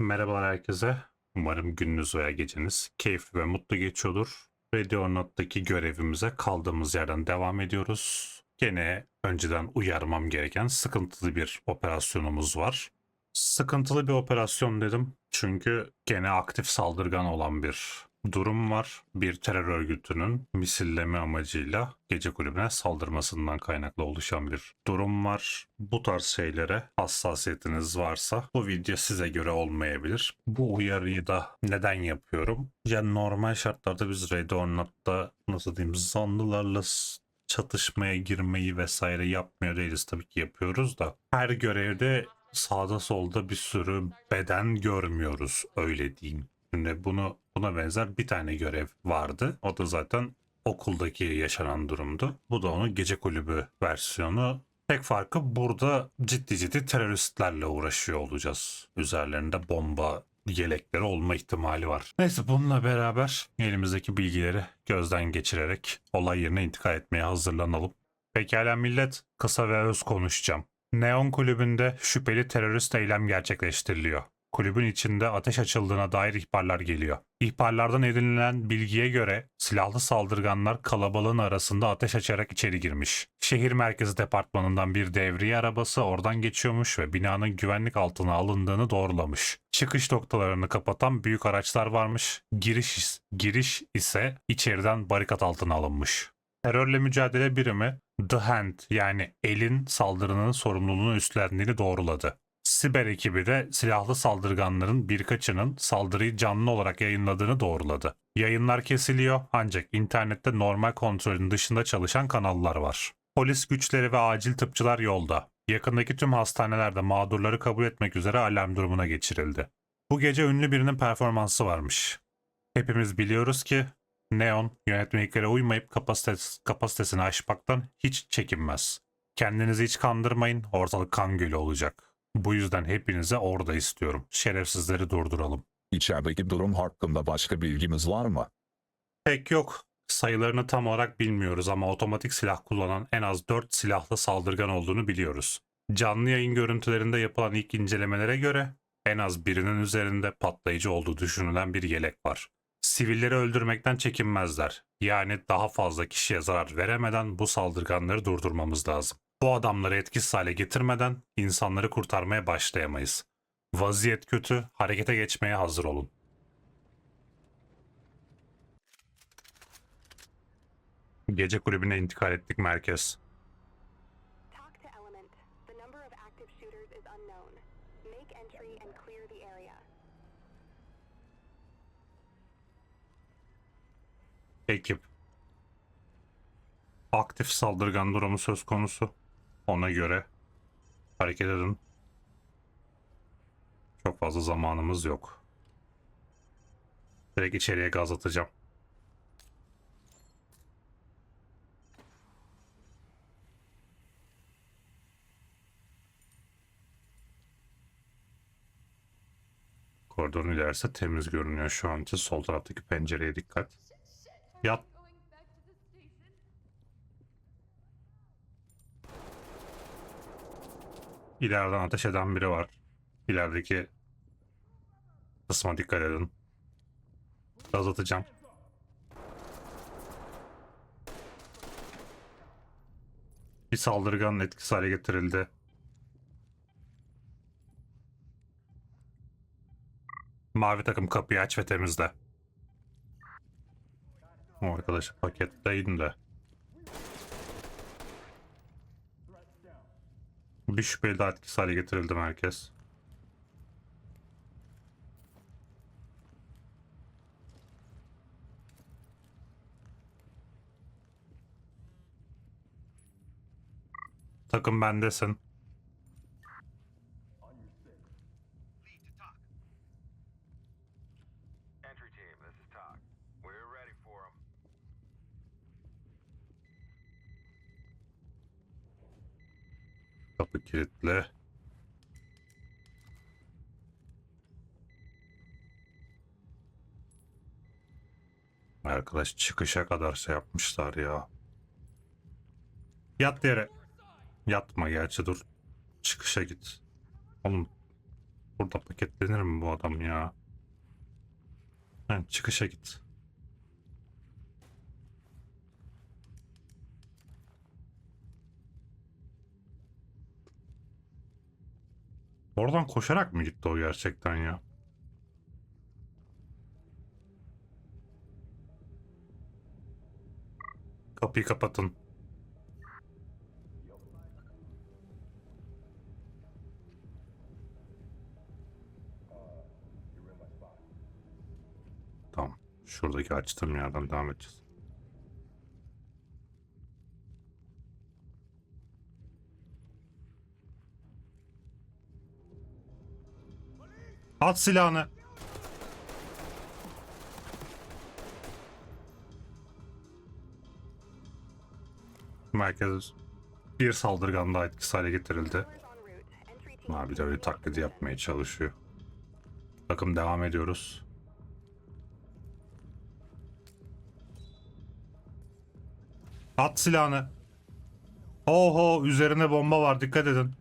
Merhabalar herkese. Umarım gününüz veya geceniz keyifli ve mutlu geçiyordur. Ready or Not'taki görevimize kaldığımız yerden devam ediyoruz. Gene önceden uyarmam gereken sıkıntılı bir operasyonumuz var. Sıkıntılı bir operasyon dedim çünkü gene aktif saldırgan olan bir durum var. Bir terör örgütünün misilleme amacıyla gece kulübüne saldırmasından kaynaklı oluşan bir durum var. Bu tarz şeylere hassasiyetiniz varsa bu video size göre olmayabilir. Bu uyarıyı da neden yapıyorum? Ya normal şartlarda biz Red or Not'ta nasıl diyeyim zanlılarla çatışmaya girmeyi vesaire yapmıyor değiliz tabii ki yapıyoruz da her görevde sağda solda bir sürü beden görmüyoruz öyle diyeyim. Şimdi bunu buna benzer bir tane görev vardı. O da zaten okuldaki yaşanan durumdu. Bu da onun gece kulübü versiyonu. Tek farkı burada ciddi ciddi teröristlerle uğraşıyor olacağız. Üzerlerinde bomba yelekleri olma ihtimali var. Neyse bununla beraber elimizdeki bilgileri gözden geçirerek olay yerine intikal etmeye hazırlanalım. Pekala millet, kısa ve öz konuşacağım. Neon kulübünde şüpheli terörist eylem gerçekleştiriliyor. Kulübün içinde ateş açıldığına dair ihbarlar geliyor. İhbarlardan edinilen bilgiye göre silahlı saldırganlar kalabalığın arasında ateş açarak içeri girmiş. Şehir merkezi departmanından bir devriye arabası oradan geçiyormuş ve binanın güvenlik altına alındığını doğrulamış. Çıkış noktalarını kapatan büyük araçlar varmış. Giriş, giriş ise içeriden barikat altına alınmış. Terörle mücadele birimi The Hand yani elin saldırının sorumluluğunu üstlendiğini doğruladı. Siber ekibi de silahlı saldırganların birkaçının saldırıyı canlı olarak yayınladığını doğruladı. Yayınlar kesiliyor ancak internette normal kontrolün dışında çalışan kanallar var. Polis güçleri ve acil tıpçılar yolda. Yakındaki tüm hastanelerde mağdurları kabul etmek üzere alarm durumuna geçirildi. Bu gece ünlü birinin performansı varmış. Hepimiz biliyoruz ki Neon yönetmeliklere uymayıp kapasites, kapasitesini aşmaktan hiç çekinmez. Kendinizi hiç kandırmayın, ortalık kan gölü olacak. Bu yüzden hepinize orada istiyorum. Şerefsizleri durduralım. İçerideki durum hakkında başka bilgimiz var mı? Pek yok. Sayılarını tam olarak bilmiyoruz ama otomatik silah kullanan en az 4 silahlı saldırgan olduğunu biliyoruz. Canlı yayın görüntülerinde yapılan ilk incelemelere göre en az birinin üzerinde patlayıcı olduğu düşünülen bir yelek var. Sivilleri öldürmekten çekinmezler. Yani daha fazla kişiye zarar veremeden bu saldırganları durdurmamız lazım. Bu adamları etkisiz hale getirmeden insanları kurtarmaya başlayamayız. Vaziyet kötü, harekete geçmeye hazır olun. Gece kulübüne intikal ettik merkez. Ekip. Aktif saldırgan durumu söz konusu. Ona göre hareket edin. Çok fazla zamanımız yok. Direkt içeriye gaz atacağım. Koridorun ilerisi temiz görünüyor şu an için. Sol taraftaki pencereye dikkat. Yat. İleriden ateş eden biri var. İlerideki kısma dikkat edin. Gaz atacağım. Bir saldırganın etkisiz hale getirildi. Mavi takım kapıyı aç ve temizle. O arkadaşı paketleyin de. Bir şüpheli daha etkisiz hale getirildi merkez. Takım bendesin. Kapı kilitli. Arkadaş çıkışa kadar şey yapmışlar ya. Yat yere. Yatma gerçi dur. Çıkışa git. Oğlum Burada paketlenir mi bu adam ya? Ha, çıkışa git. Oradan koşarak mı gitti o gerçekten ya? Kapıyı kapatın. Tamam. Şuradaki açtığım yerden devam edeceğiz. At silahını. Merkez bir saldırgan daha etkisiz hale getirildi. Abi de öyle taklidi yapmaya çalışıyor. Takım devam ediyoruz. At silahını. Oho üzerine bomba var dikkat edin.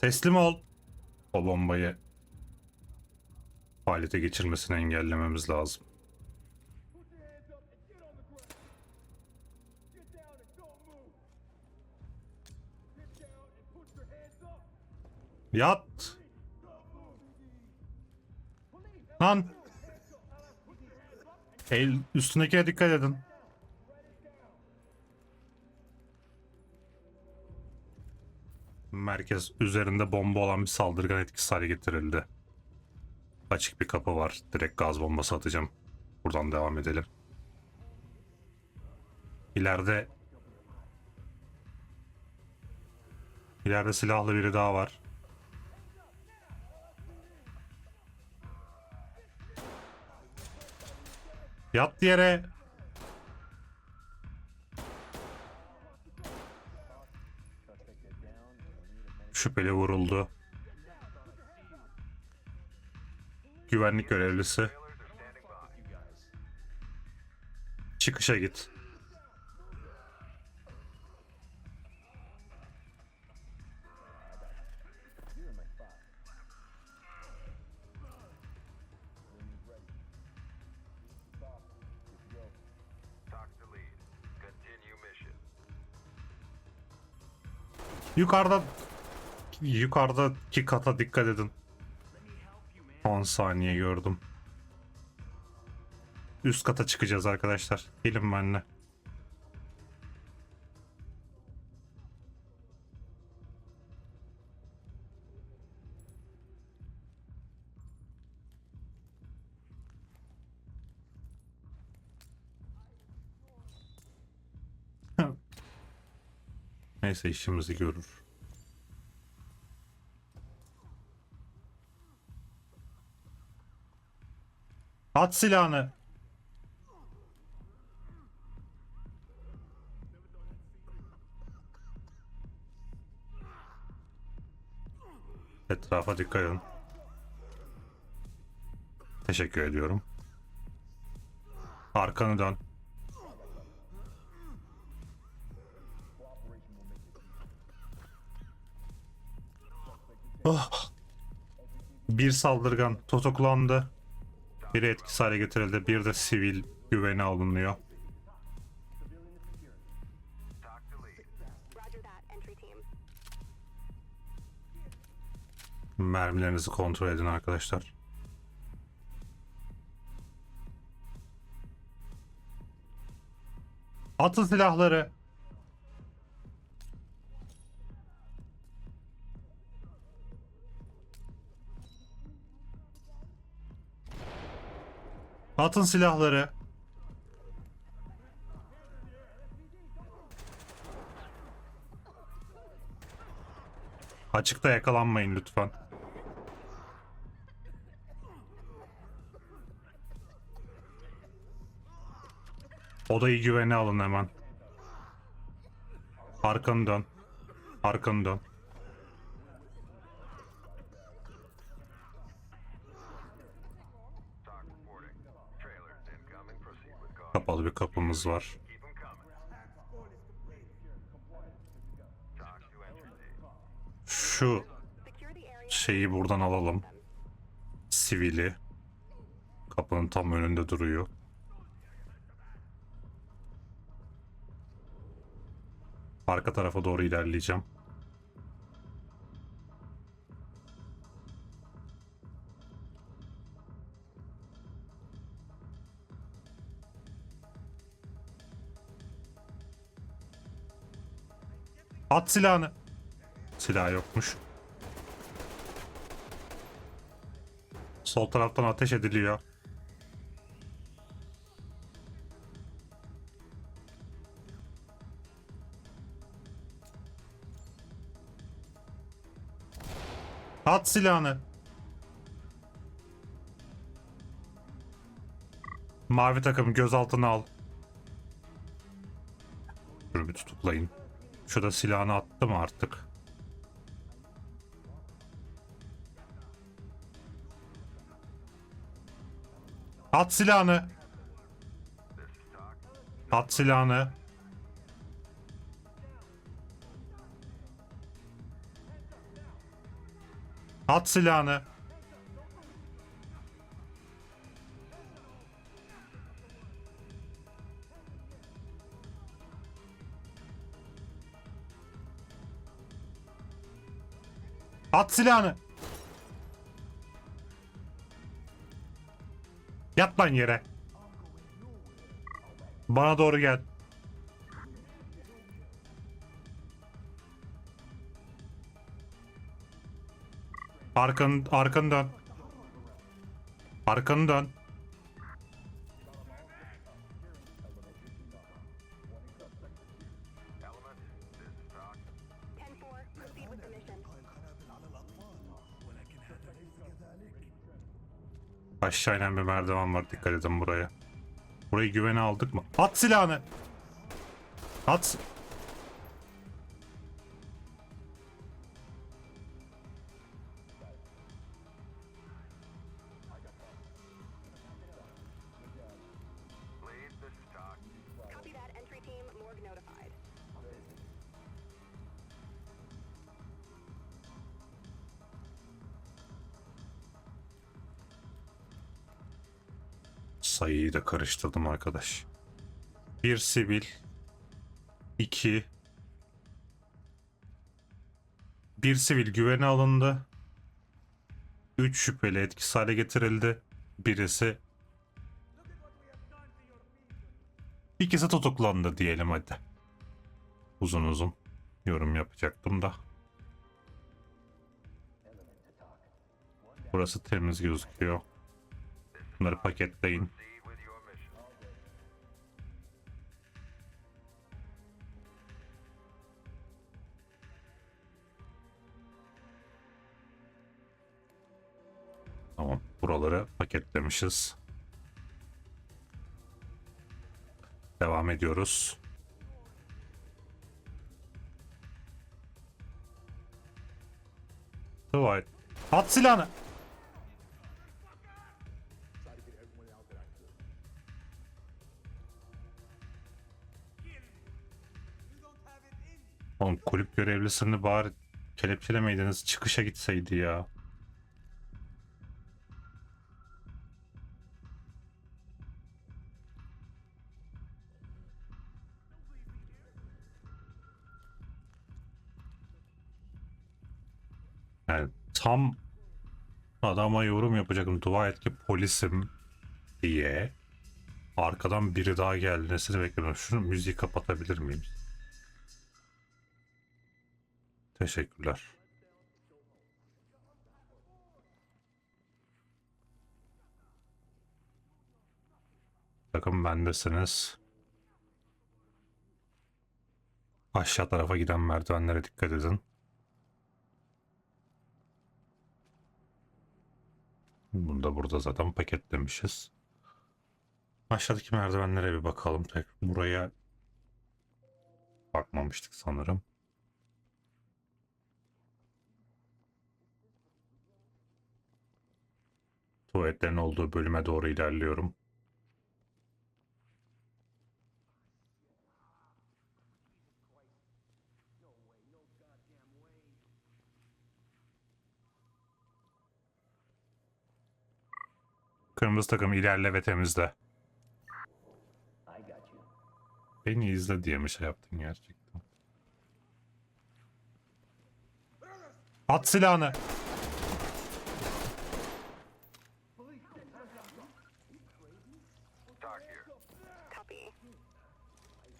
Teslim ol. O bombayı faaliyete geçirmesini engellememiz lazım. Yat. Lan. El üstündekine dikkat edin. Merkez üzerinde bomba olan bir saldırgan etkisiz hale getirildi. Açık bir kapı var. Direkt gaz bombası atacağım. Buradan devam edelim. İleride İleride silahlı biri daha var. Yat yere. Şüpheli vuruldu. Güvenlik görevlisi. Çıkışa git. Yukarıda yukarıdaki kata dikkat edin. 10 saniye gördüm. Üst kata çıkacağız arkadaşlar. Gelin benimle. Neyse işimizi görür. At silahını. Etrafa dikkat edin. Teşekkür ediyorum. Arkanı dön. Oh. Bir saldırgan tutuklandı. Biri etkisiz hale getirildi. Bir de sivil güvene alınıyor. Mermilerinizi kontrol edin arkadaşlar. Atın silahları. Atın silahları. Açıkta yakalanmayın lütfen. Odayı güvene alın hemen. Arkanı dön. Arkanı dön. kapalı bir kapımız var. Şu şeyi buradan alalım. Sivili. Kapının tam önünde duruyor. Arka tarafa doğru ilerleyeceğim. At silahını. Silah yokmuş. Sol taraftan ateş ediliyor. At silahını. Mavi takım gözaltına al. Dur bir tutuklayın. Şurada silahını attı mı artık? At silahını. At silahını. At silahını. At silahını. Yat lan yere. Bana doğru gel. Arkan, arkanı dön. Arkanı dön. Aşağı inen bir merdiven var. Dikkat edin buraya. Burayı güvene aldık mı? At silahını. At. Sayıyı da karıştırdım arkadaş. Bir sivil. iki. Bir sivil güvene alındı. Üç şüpheli etkisiz hale getirildi. Birisi İkisi tutuklandı diyelim hadi. Uzun uzun yorum yapacaktım da. Burası temiz gözüküyor. Bunları paketleyin. Buraları paketlemişiz. Devam ediyoruz. Dwight. At silahını. Oğlum kulüp görevlisini bari kelepçelemeydiniz çıkışa gitseydi ya. Tam adama yorum yapacaktım. Dua et ki polisim diye. Arkadan biri daha geldi. Nesini bekliyorum. Şunu müziği kapatabilir miyim? Teşekkürler. Takım bendesiniz. Aşağı tarafa giden merdivenlere dikkat edin. Bunu da burada zaten paketlemişiz. Aşağıdaki merdivenlere bir bakalım. Tek buraya bakmamıştık sanırım. Tuvaletlerin olduğu bölüme doğru ilerliyorum. Kırmızı takım ilerle ve temizle. Beni izle diye mi şey yaptın gerçekten? At silahını.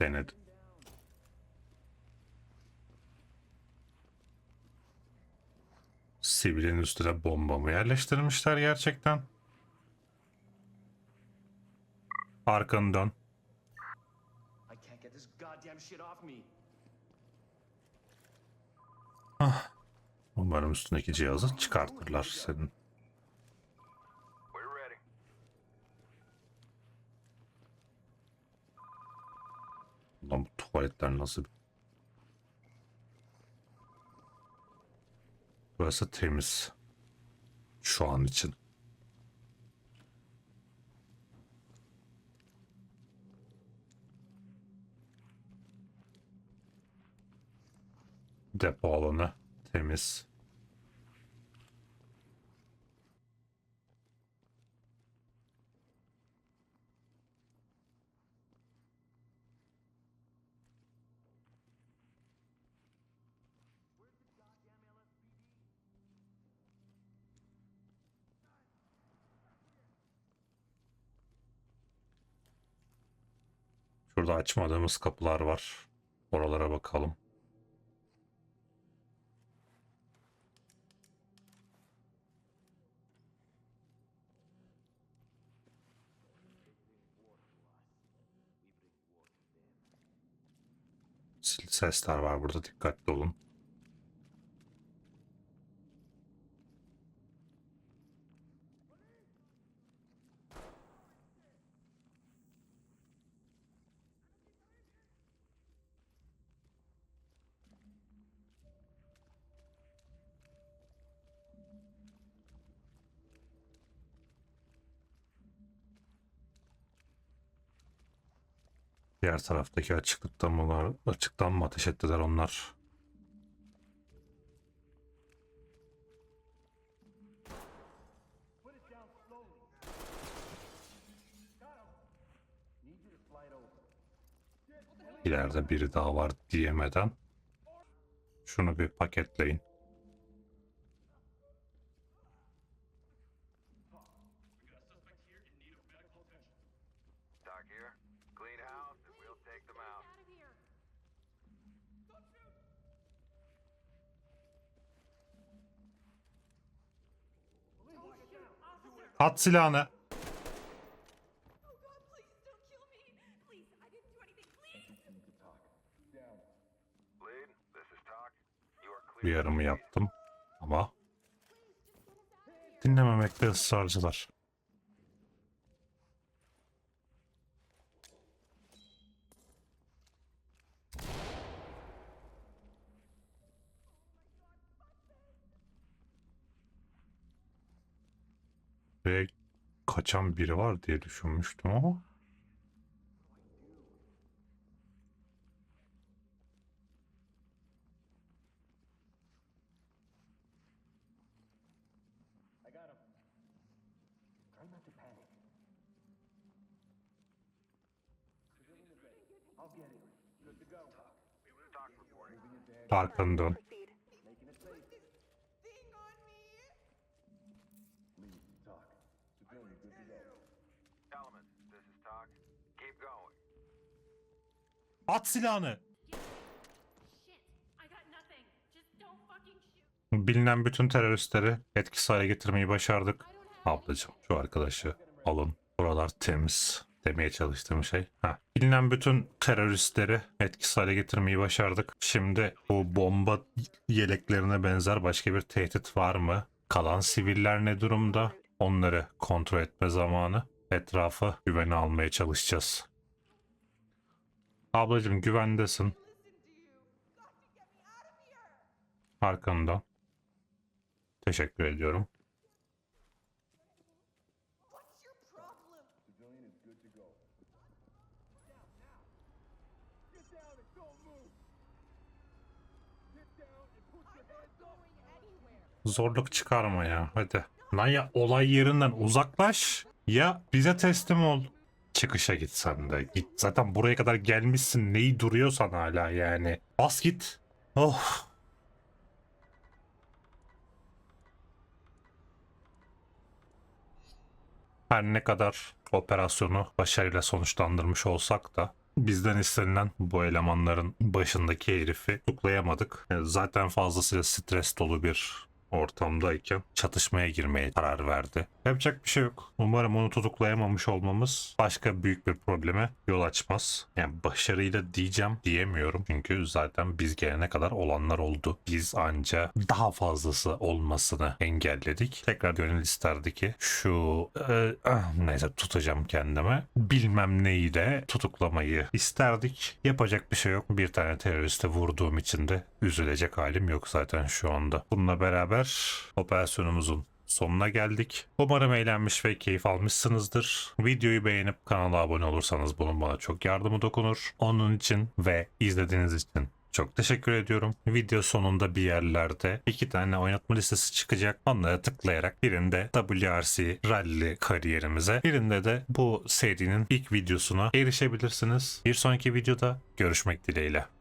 Denedim. Sivilin üstüne bomba mı yerleştirmişler gerçekten? Arkanı dön. Me. Umarım üstündeki cihazı çıkartırlar senin. Lan bu tuvaletler nasıl? Burası temiz. Şu an için. Depo alanı temiz. Şurada açmadığımız kapılar var. Oralara bakalım. Sesler var burada dikkatli olun. Diğer taraftaki açıklıktan mı, açıktan mı ateş ettiler onlar? İleride biri daha var diyemeden şunu bir paketleyin. At silahını. Uyarımı yaptım ama dinlememekte ısrarcılar. Ve kaçan biri var diye düşünmüştüm ama. I fucking shoot. Bilinen bütün teröristleri etkisiz hale getirmeyi başardık. Ablacım şu arkadaşı alın. Buralar temiz demeye çalıştığım şey. Ha. Bilinen bütün teröristleri etkisiz hale getirmeyi başardık. Şimdi bu bomba yeleklerine benzer başka bir tehdit var mı? Kalan siviller ne durumda? Onları kontrol etme zamanı. Etrafı güvene almaya çalışacağız. Ablacım güvendesin. Arkanda. Teşekkür ediyorum. Zorluk çıkarma ya hadi. Lan ya olay yerinden uzaklaş. Ya bize teslim ol. Çıkışa git sen de. Git. Zaten buraya kadar gelmişsin. Neyi duruyorsan hala yani. Bas git. Oh. Her ne kadar operasyonu başarıyla sonuçlandırmış olsak da bizden istenilen bu elemanların başındaki herifi tutuklayamadık. E, Zaten fazlasıyla stres dolu bir ortamdayken çatışmaya girmeye karar verdi. Yapacak bir şey yok. Umarım onu tutuklayamamış olmamız başka büyük bir probleme yol açmaz. Yani başarıyla diyeceğim diyemiyorum. Çünkü zaten biz gelene kadar olanlar oldu. Biz anca daha fazlası olmasını engelledik. Tekrar gönül isterdi ki şu e, ah, neyse tutacağım kendime. Bilmem neyi de tutuklamayı isterdik. Yapacak bir şey yok. Bir tane teröriste vurduğum için de üzülecek halim yok zaten şu anda. Bununla beraber operasyonumuzun sonuna geldik. Umarım eğlenmiş ve keyif almışsınızdır. Videoyu beğenip kanala abone olursanız bunun bana çok yardımı dokunur. Onun için ve izlediğiniz için çok teşekkür ediyorum. Video sonunda bir yerlerde iki tane oynatma listesi çıkacak. Onlara tıklayarak birinde WRC Rally kariyerimize, birinde de bu serinin ilk videosuna erişebilirsiniz. Bir sonraki videoda görüşmek dileğiyle.